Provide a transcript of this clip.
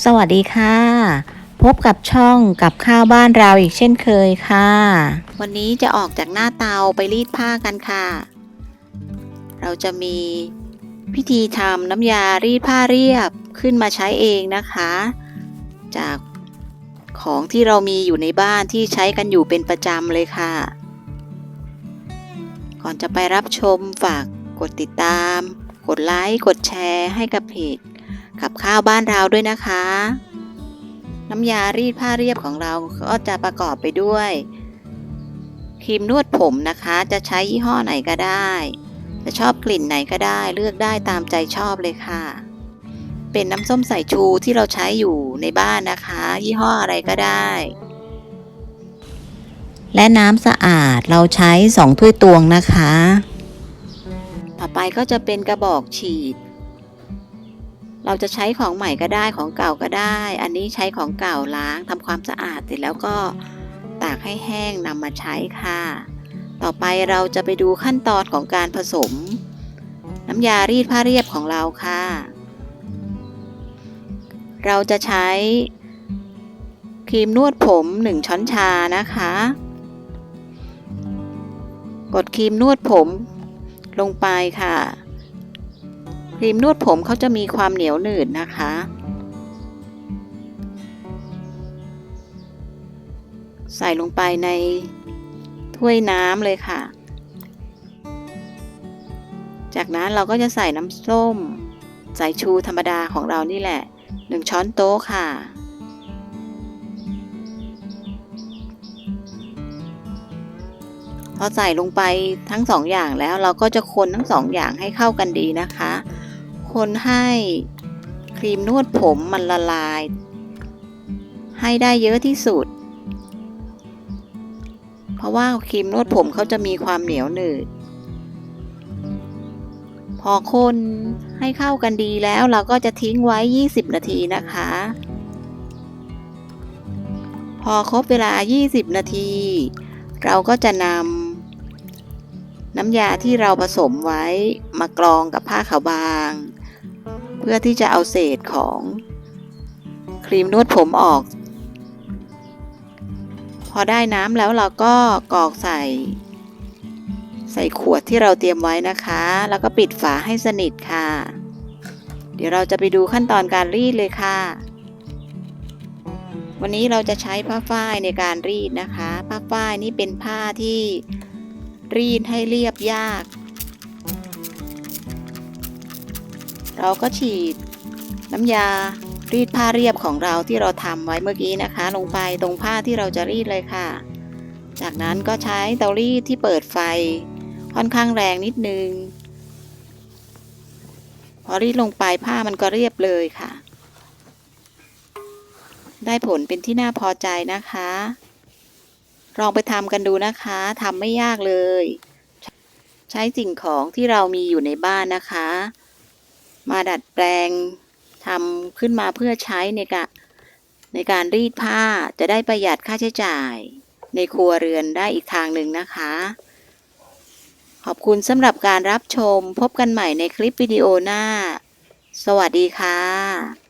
สวัสดีค่ะ พบกับช่องกับข้าวบ้านเราอีกเช่นเคยค่ะ วันนี้จะออกจากหน้าเตาไปรีดผ้ากันค่ะ เราจะมีพิธีทำน้ำยารีดผ้าเรียบขึ้นมาใช้เองนะคะ จากของที่เรามีอยู่ในบ้านที่ใช้กันอยู่เป็นประจำเลยค่ะ ก่อนจะไปรับชมฝากกดติดตาม กดไลค์ กดแชร์ให้กับเพจ กับข้าวบ้านเราด้วยนะคะ น้ำยารีดผ้าเรียบของเราก็จะประกอบไปด้วยครีมนวดผมนะคะ จะใช้ยี่ห้อไหนก็ได้ จะชอบกลิ่นไหนก็ได้ เลือกได้ตามใจชอบเลยค่ะ เป็นน้ำส้มสายชูที่เราใช้อยู่ในบ้านนะคะ ยี่ห้ออะไรก็ได้ และน้ำสะอาดเราใช้สองถ้วยตวงนะคะ ต่อไปก็จะเป็นกระบอกฉีด เราจะใช้ของใหม่ก็ได้ของเก่าก็ได้ อันนี้ใช้ของเก่าล้างทำความสะอาดเสร็จแล้วก็ตากให้แห้งนำมาใช้ค่ะ ต่อไปเราจะไปดูขั้นตอนของการผสม น้ำยารีดผ้าเรียบของเราค่ะ เราจะใช้ครีมนวดผม 1 ช้อนชานะคะ กดครีมนวดผมลงไปค่ะ รีมนวดผมเขาจะมีความเหนียวหนืดนะคะ ใส่ลงไปในถ้วยน้ำเลยค่ะ จากนั้นเราก็จะใส่น้ำส้ม ใส่ชูธรรมดาของเรานี่แหละหนึ่งช้อนโต๊ะค่ะพอใส่ลงไปทั้งสองอย่างแล้วเราก็จะคนทั้งสองอย่างให้เข้ากันดีนะคะ คนให้ครีมนวดผมมันละลาย ให้ได้เยอะที่สุด เพราะว่าครีมนวดผมเขาจะมีความเหนียวหนืด พอคนให้เข้ากันดีแล้วเราก็จะทิ้งไว้ 20 นาทีนะคะ พอครบเวลา 20 นาที เราก็จะนำน้ำยาที่เราผสมไว้มากรองกับผ้าขาวบาง เพื่อที่จะเอาเศษของครีมนวดผมออก พอได้น้ำแล้วเราก็กรอกใส่ ใส่ขวดที่เราเตรียมไว้นะคะ แล้วก็ปิดฝาให้สนิทค่ะ เดี๋ยวเราจะไปดูขั้นตอนการรีดเลยค่ะ วันนี้เราจะใช้ผ้าฝ้ายในการรีดนะคะ ผ้าฝ้ายนี่เป็นผ้าที่รีดให้เรียบยาก เราก็ฉีดน้ำยารีดผ้าเรียบของเราที่เราทำไว้เมื่อกี้นะคะ ลงไปตรงผ้าที่เราจะรีดเลยค่ะ จากนั้นก็ใช้เตารีดที่เปิดไฟ ค่อนข้างแรงนิดนึง พอรีดลงไปผ้ามันก็เรียบเลยค่ะ ได้ผลเป็นที่น่าพอใจนะคะ ลองไปทำกันดูนะคะทำไม่ยากเลย ใช้สิ่งของที่เรามีอยู่ในบ้านนะคะ มาดัดแปลงทำขึ้นมาเพื่อใช้ในการในการรีดผ้าจะได้ประหยัดค่าใช้จ่าย ในครัวเรือนได้อีกทางหนึ่งนะคะ ขอบคุณสำหรับการรับชมพบกันใหม่ในคลิปวิดีโอหน้า สวัสดีค่ะ